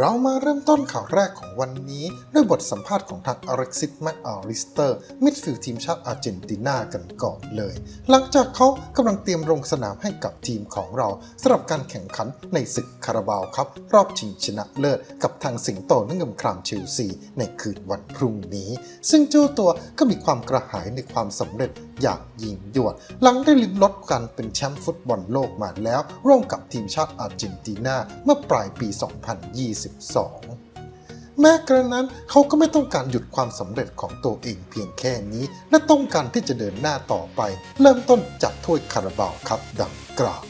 เรามาเริ่มต้นข่าวแรกของวันนี้ ด้วยบทสัมภาษณ์ของทางอเล็กซิสแมคอาริสเตอร์ มิดฟิลด์ทีมชาติอาร์เจนตินากันก่อนเลย หลังจากเขากำลังเตรียมลงสนามให้กับทีมของเราสำหรับการแข่งขันในศึกคาราบาวครับ รอบชิงชนะเลิศกับทางสิงโตนักเงิมครามเชลซี ในคืนวันพรุ่งนี้ ซึ่งเจ้าตัวก็มีความกระหายในความสำเร็จอย่างยิ่งยวด หลังได้ลิ้มรสการเป็นแชมป์ฟุตบอลโลกมาแล้ว ร่วมกับทีมชาติอาร์เจนตินาเมื่อปลายปี 2020 2022แม้กระนั้นเขาก็ไม่ต้องการหยุดความสำเร็จของตัวเองเพียงแค่นี้ และต้องการที่จะเดินหน้าต่อไป เริ่มต้นจากถ้วยคาราบาวครับดังกล่าว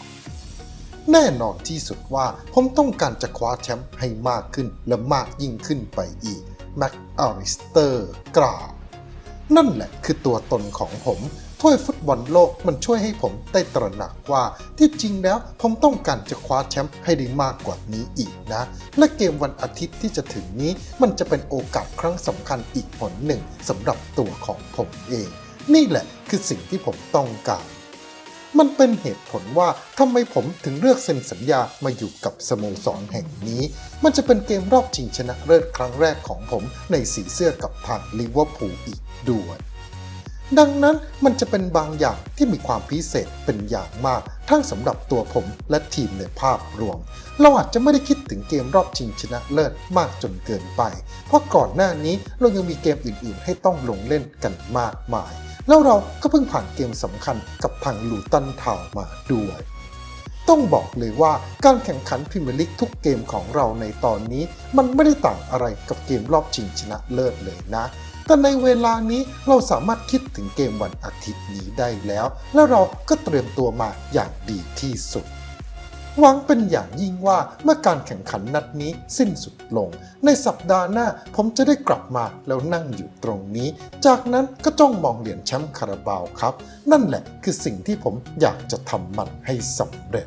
แน่นอนที่สุดว่าผมต้องการจะคว้าแชมป์ให้มากขึ้นและมากยิ่งขึ้นไปอีกแม็กอาริสเตอร์กล่าวนั่นแหละคือตัวตนของผม ถ้วยฟุตบอลโลกมันช่วยให้ผมได้ตระหนักว่า ที่จริงแล้วผมต้องการจะคว้าแชมป์ให้ได้มากกว่านี้อีกนะ และเกมวันอาทิตย์ที่จะถึงนี้มันจะเป็นโอกาสครั้งสำคัญอีกผลหนึ่งสำหรับตัวของผมเอง นี่แหละคือสิ่งที่ผมต้องการมันเป็นเหตุผลว่าทำไมผมถึงเลือกเซ็นสัญญามาอยู่กับสโมสรแห่งนี้ มันจะเป็นเกมรอบชิงชนะเลิศครั้งแรกของผมในสีเสื้อกับทางลิเวอร์พูลอีกด้วย ดังนั้นมันจะเป็นบางอย่างที่มีความพิเศษเป็นอย่างมาก ทั้งสำหรับตัวผมและทีมในภาพรวม เราอาจจะไม่ได้คิดถึงเกมรอบชิงชนะเลิศมากจนเกินไป เพราะก่อนหน้านี้เรายังมีเกมอื่นๆ ให้ต้องลงเล่นกันมากมาย แล้วเราก็เพิ่งผ่านเกมสำคัญกับทางลูตันทาวมาด้วยต้องบอกเลยว่าการแข่งขันพรีเมียร์ลีกทุกเกมของเราในตอนนี้ มันไม่ได้ต่างอะไรกับเกมรอบชิงชนะเลิศเลยนะ แต่ในเวลานี้เราสามารถคิดถึงเกมวันอาทิตย์นี้ได้แล้ว และเราก็เตรียมตัวมาอย่างดีที่สุด หวังเป็นอย่างยิ่งว่าเมื่อการแข่งขันนัดนี้สิ้นสุดลง ในสัปดาห์หน้าผมจะได้กลับมาแล้วนั่งอยู่ตรงนี้ จากนั้นก็จ้องมองเหรียญแชมป์คาราบาวครับ นั่นแหละคือสิ่งที่ผมอยากจะทำมันให้สำเร็จ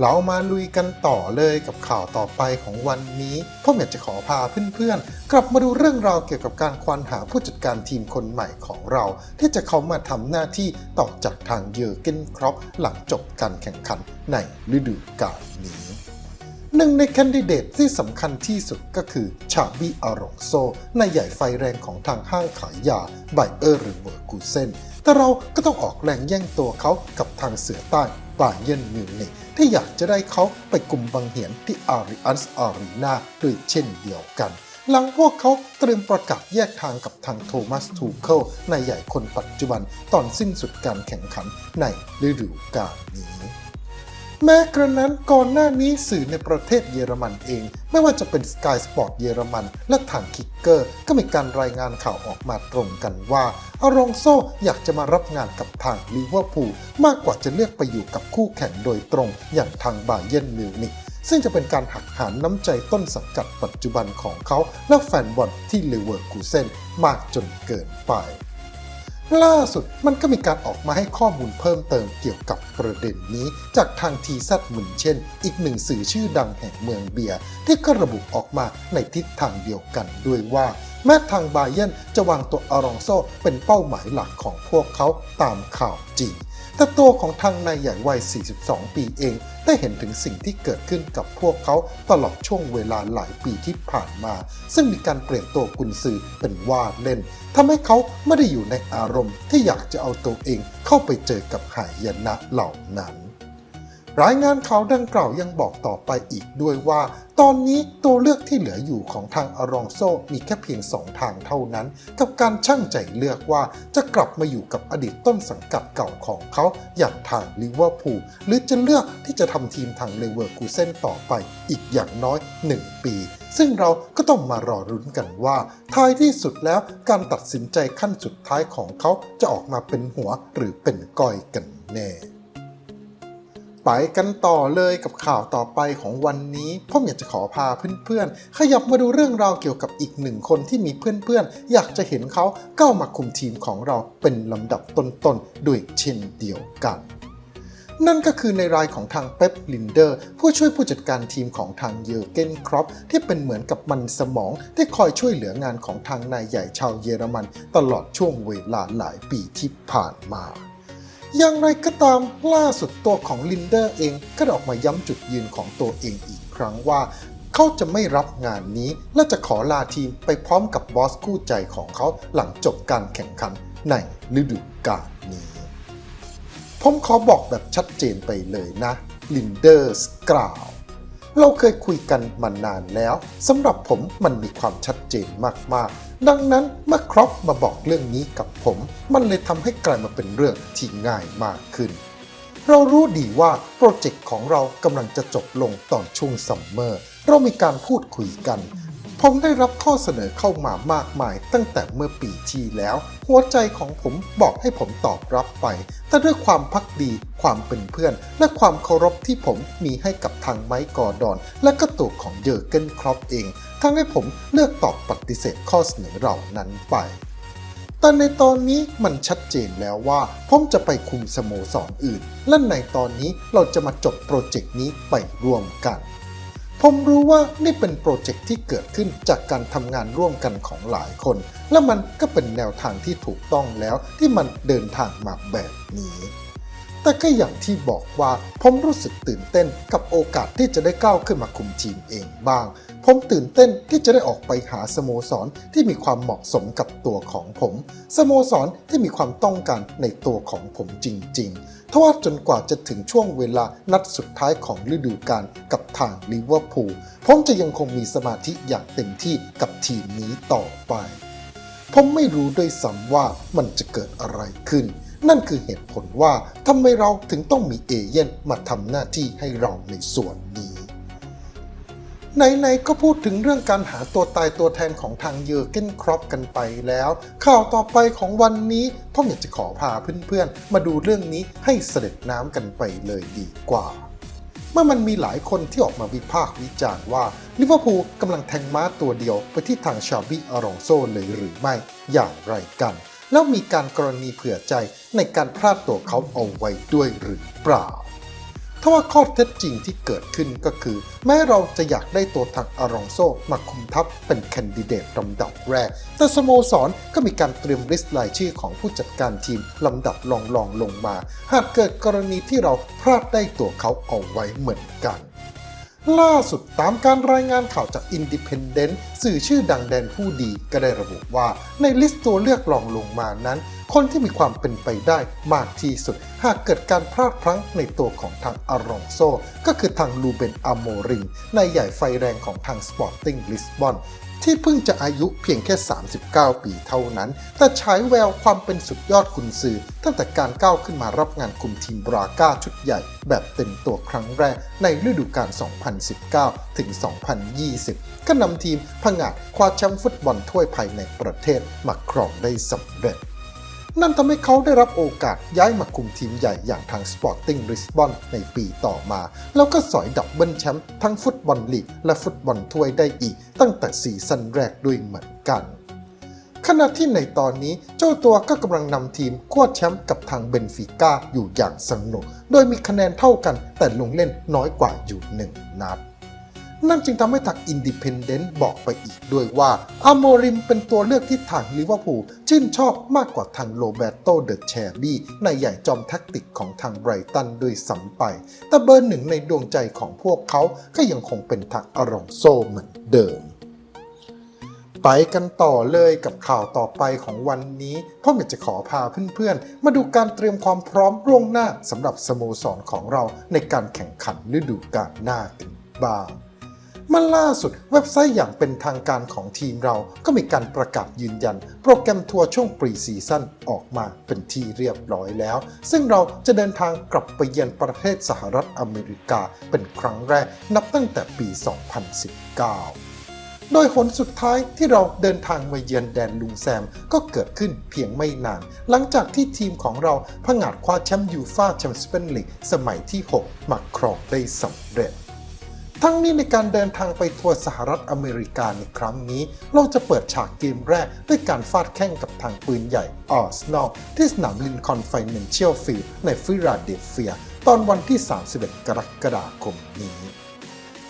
เรามาลุยกันต่อเลยกับข่าวต่อไปของวันนี้ผมอยากจะขอพาเพื่อนๆ กลับมาดูเรื่องราวเกี่ยวกับการควานหาผู้จัดการทีมคนใหม่ของเรา ที่จะเข้ามาทำหน้าที่ต่อจากทางเยอร์เกนครอปหลังจบการแข่งขันในฤดูกาลนี้หนึ่งในแคนดิเดตที่สำคัญที่สุดก็คือชาบีอารองโซนายใหญ่ไฟแรงของทางห้างขายยาไบเออร์หรือเวอร์กูเซน แต่เราก็ต้องออกแรงแย่งตัวเขากับทางเสือใต้บาเยนมิวนิกที่อยากจะได้เขาไปกลุ่มบังเหียนที่อาริอันส์อารีนาด้วยเช่นเดียวกัน หลังพวกเขาเตรียมประกาศแยกทางกับทางโทมัสทูเคิลนายใหญ่คนปัจจุบันตอนสิ้นสุดการแข่งขันในฤดูกาลนี้ แม้กระนั้นก่อนหน้านี้สื่อในประเทศเยอรมันเอง ไม่ว่าจะเป็น Sky Sport เยอรมัน และทางคิกเกอร์ ก็มีการรายงานข่าวออกมาตรงกันว่าอารองโซอยากจะมารับงานกับทางลิเวอร์พูลมากกว่าจะเลือกไปอยู่กับคู่แข่งโดยตรงอย่างทางบาเยนมิวนิกซึ่งจะเป็นการหักหานน้ำใจต้นสังกัดปัจจุบันของเขา และแฟนบอลที่เลเวอร์คูเซนมากจนเกินไป ล่าสุดมันก็มีการออกมาให้ข้อมูลเพิ่มเติมเกี่ยวกับประเด็นนี้ จากทางทีซัดเหมือนเช่น อีกหนึ่งสื่อชื่อดังแห่งเมืองเบียร์ที่ก็ระบุออกมาในทิศทางเดียวกันด้วยว่าแม้ทางบาเยนจะวางตัวอารองโซเป็นเป้าหมายหลักของพวกเขาตามข่าวจริง แต่ตัวของทางนายใหญ่วัย 42 ปีเอง ได้เห็นถึงสิ่งที่เกิดขึ้นกับพวกเขาตลอดช่วงเวลาหลายปีที่ผ่านมา ซึ่งมีการเปลี่ยนตัวกุนซือเป็นว่าเล่นทำให้เขาไม่ได้อยู่ในอารมณ์ที่อยากจะเอาตัวเองเข้าไปเจอกับหายนะเหล่านั้น รายงานข่าวดังกล่าวยังบอกต่อไปอีกด้วยว่า ตอนนี้ตัวเลือกที่เหลืออยู่ของทางอารองโซมีแค่เพียงสองทางเท่านั้น กับการช่างใจเลือกว่าจะกลับมาอยู่กับอดีตต้นสังกัดเก่าของเขาอย่างทางลิเวอร์พูลหรือจะเลือกที่จะทำทีมทางเลเวอร์คูเซนต่อไปอีกอย่างน้อย 1 ปี ซึ่งเราก็ต้องมารอรุ้นกันว่า ท้ายที่สุดแล้วการตัดสินใจขั้นสุดท้ายของเขาจะออกมาเป็นหัวหรือเป็นก้อยกันแน่ ไปกันต่อเลยกับข่าวต่อไปของวันนี้ผมอยากจะขอพาเพื่อนๆ ขยับมาดูเรื่องราวเกี่ยวกับอีกหนึ่งคนที่มีเพื่อนๆ อยากจะเห็นเขาก้าวมาคุมทีมของเราเป็นลำดับต้นๆ ด้วยเช่นเดียวกันนั่นก็คือในรายของทางเป๊ปลินเดอร์ ผู้ช่วยผู้จัดการทีมของทางเยอร์เกนครอปที่เป็นเหมือนกับมันสมอง ที่คอยช่วยเหลืองานของทางนายใหญ่ชาวเยอรมัน ตลอดช่วงเวลาหลายปีที่ผ่านมา อย่างไรก็ตามล่าสุดตัวของลินเดอร์เองก็ได้ออกมาย้ำจุดยืนของตัวเองอีกครั้งว่าเขาจะไม่รับงานนี้และจะขอลาทีมไปพร้อมกับบอสคู่ใจของเขาหลังจบการแข่งขันในฤดูกาลนี้ ผมขอบอกแบบชัดเจนไปเลยนะลินเดอร์สกล่าว เราเคยคุยกันมานานแล้วสำหรับผมมันมีความชัดเจนมากๆ ดังนั้นเมื่อครอปมาบอกเรื่องนี้กับผม มันเลยทำให้กลายมาเป็นเรื่องที่ง่ายมากขึ้น เรารู้ดีว่าโปรเจกต์ของเรากำลังจะจบลงตอนช่วงซัมเมอร์ เรามีการพูดคุยกัน ผมได้รับข้อเสนอเข้ามามากมายตั้งแต่เมื่อปีที่แล้ว หัวใจของผมบอกให้ผมตอบรับไป แต่ด้วยความพักดี ความเป็นเพื่อน และความเคารพที่ผมมีให้กับทางไมค์กอร์ดอน และก็ตัวของเยอร์เกนครอปเองทำให้ผมเลือกตอบปฏิเสธข้อเสนอเหล่านั้นไปแต่ในตอนนี้มันชัดเจนแล้วว่า ผมจะไปคุมสโมสรออื่น และในตอนนี้เราจะมาจบโปรเจกต์นี้ไปร่วมกัน ผมรู้ว่านี่เป็นโปรเจกต์ที่เกิดขึ้นจากการทำงานร่วมกันของหลายคน และมันก็เป็นแนวทางที่ถูกต้องแล้วที่มันเดินทางมาแบบนี้ แต่ก็อย่างที่บอกว่าผมรู้สึกตื่นเต้นกับโอกาสที่จะได้ก้าวขึ้นมาคุมทีมเองบ้าง ผมตื่นเต้นที่จะได้ออกไปหาสโมสรที่มีความเหมาะสมกับตัวของผม สโมสรที่มีความต้องการในตัวของผมจริงๆทว่าจนกว่าจะถึงช่วงเวลานัดสุดท้ายของฤดูกาลกับทางลิเวอร์พูลผมจะยังคงมีสมาธิอย่างเต็มที่กับทีมนี้ต่อไป ผมไม่รู้ด้วยซ้ำว่ามันจะเกิดอะไรขึ้นนั่นคือเหตุผลว่าทำไมเราถึงต้องมีเอเย่นมาทำหน้าที่ให้เราในส่วนนี้ ไหนๆก็พูดถึงเรื่องการหาตัวตายตัวแทนของทางเยอร์เกนครอปกันไปแล้ว ข่าวต่อไปของวันนี้พ่ออยากจะขอพาเพื่อนๆ มาดูเรื่องนี้ให้เสด็จน้ำกันไปเลยดีกว่า เมื่อมันมีหลายคนที่ออกมาวิพากษ์วิจารณ์ว่าลิเวอร์พูลกำลังแทงม้าตัวเดียวไปที่ทางชาบิอารองโซเลยหรือไม่อย่างไรกัน แล้วมีการกรณีเผื่อใจในการพลาดตัวเขาเอาไว้ด้วยหรือเปล่า ทว่าข้อเท็จจริงที่เกิดขึ้นก็คือ แม้เราจะอยากได้ตัวทางอารองโซมาคุมทัพเป็นแคนดิเดตลำดับแรก แต่สโมสรก็มีการเตรียมลิสต์รายชื่อของผู้จัดการทีมลำดับรองรองๆลงมา หากเกิดกรณีที่เราพลาดได้ตัวเขาเอาไว้เหมือนกัน ล่าสุดตามการรายงานข่าวจาก Independent สื่อชื่อดังแดนผู้ดีก็ได้ระบุว่า ในลิสต์ตัวเลือกรองลงมานั้น คนที่มีความเป็นไปได้มากที่สุด หากเกิดการพลาดพลั้งในตัวของทางอารองโซ ก็คือทางลูเบนอโมริงนายใหญ่ไฟแรงของทางสปอร์ติ้งลิสบอน ที่เพิ่งจะอายุเพียงแค่ 39 ปีเท่านั้น แต่ฉายแววความเป็นสุดยอดกุนซือ ตั้งแต่การก้าวขึ้นมารับงานคุมทีมบราก้าชุดใหญ่ แบบเต็มตัวครั้งแรกในฤดูกาล 2019 ถึง 2020 ก็นำทีมผงาดคว้าแชมป์ฟุตบอลถ้วยภายในประเทศมาครองได้สำเร็จ นั่นทำให้เขาได้รับโอกาสย้ายมาคุมทีมใหญ่อย่างทาง Sporting Lisbon ในปีต่อมา แล้วก็สอยดับเบิลแชมป์ทั้งฟุตบอลลีกและฟุตบอลถ้วยได้อีก ตั้งแต่ซีซั่นแรกด้วยเหมือนกันขณะที่ในตอนนี้เจ้าตัวก็กำลังนำทีมควดแชมป์กับทางเบนฟิก้าอยู่อย่างสนุก โดยมีคะแนนเท่ากันแต่ลงเล่นน้อยกว่าอยู่หนึ่งนัด นั่นจึงทำให้ทางอินดิเพนเดนต์บอกไปอีกด้วยว่าอโมริมเป็นตัวเลือกที่ทางลิเวอร์พูลชื่นชอบมากกว่าทางโรเบโตเดอแชบี้ในใหญ่จอมแท็กติกของทางไบรตันด้วยซ้ำไป แต่เบอร์หนึ่งในดวงใจของพวกเขาก็ยังคงเป็นทางอารองโซเหมือนเดิมไปกันต่อเลยกับข่าวต่อไปของวันนี้พ่อเมจะขอพาเพื่อนๆ มาดูการเตรียมความพร้อมล่วงหน้าสำหรับสโมสรของเราในการแข่งขันฤดูกาลหน้ากันบ้าง มันล่าสุดเว็บไซต์อย่างเป็นทางการของทีมเราก็มีการประกาศยืนยัน โปรแกรมทัวร์ช่วงปรีซีซั่นออกมาเป็นที่เรียบร้อยแล้ว ซึ่งเราจะเดินทางกลับไปเยือนประเทศสหรัฐอเมริกาเป็นครั้งแรกนับตั้งแต่ปี 2019โดยหนสุดท้ายที่เราเดินทางมาเยือนแดนลุงแซมก็เกิดขึ้นเพียงไม่นาน หลังจากที่ทีมของเราผงาดคว้าแชมป์ยูฟ่าแชมเปี้ยนลีกสมัยที่ 6 มาครองได้สำเร็จ ทั้งนี้ในการเดินทางไปทัวร์สหรัฐอเมริกาในครั้งนี้ เราจะเปิดฉากเกมแรกด้วยการฟาดแข่งกับทางปืนใหญ่ออสนอลที่สนามลินคอนไฟแนนเชียลฟิลด์ในฟิลาเดลเฟีย ตอนวันที่ 31 กรกฎาคมนี้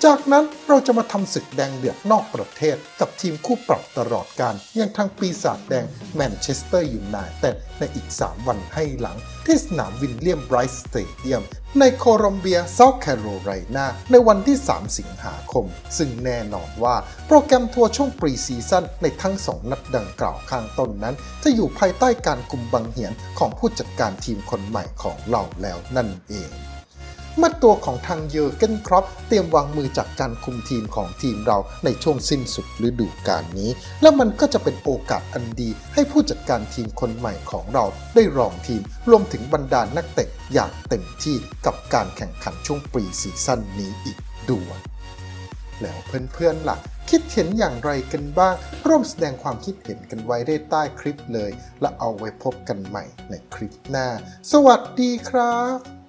จากนั้นเราจะมาทำศึกแดงเดือดนอกประเทศ กับทีมคู่ปรับตลอดการอย่างทางปีศาจแดงแมนเชสเตอร์ยูไนเต็ดในอีก 3 วันให้หลัง ที่สนามวินเลียมไบรท์สเตเดียม ในโคลอมเบียเซาท์แคโรไลนาในวันที่ 3 สิงหาคม ซึ่งแน่นอนว่าโปรแกรมทัวร์ช่วงปรีซีซั่นในทั้ง 2 นัดดังกล่าวข้างต้นนั้น จะอยู่ภายใต้การกุมบังเหียนของผู้จัดการทีมคนใหม่ของเราแล้วนั่นเอง เมื่อตัวของทางเยอร์เกนครอปเตรียมวางมือจากการคุมทีมของทีมเราในช่วงสิ้นสุดฤดูกาลนี้ และมันก็จะเป็นโอกาสอันดีให้ผู้จัดการทีมคนใหม่ของเราได้รองทีมรวมถึงบรรดานักเตะอย่างเต็มที่กับการแข่งขันช่วงปรีซีซั่นนี้อีกด้วยแล้วเพื่อนๆล่ะคิดเห็นอย่างไรกันบ้าง ร่วมแสดงความคิดเห็นกันไว้ได้ใต้คลิปเลย และเอาไว้พบกันใหม่ในคลิปหน้า สวัสดีครับ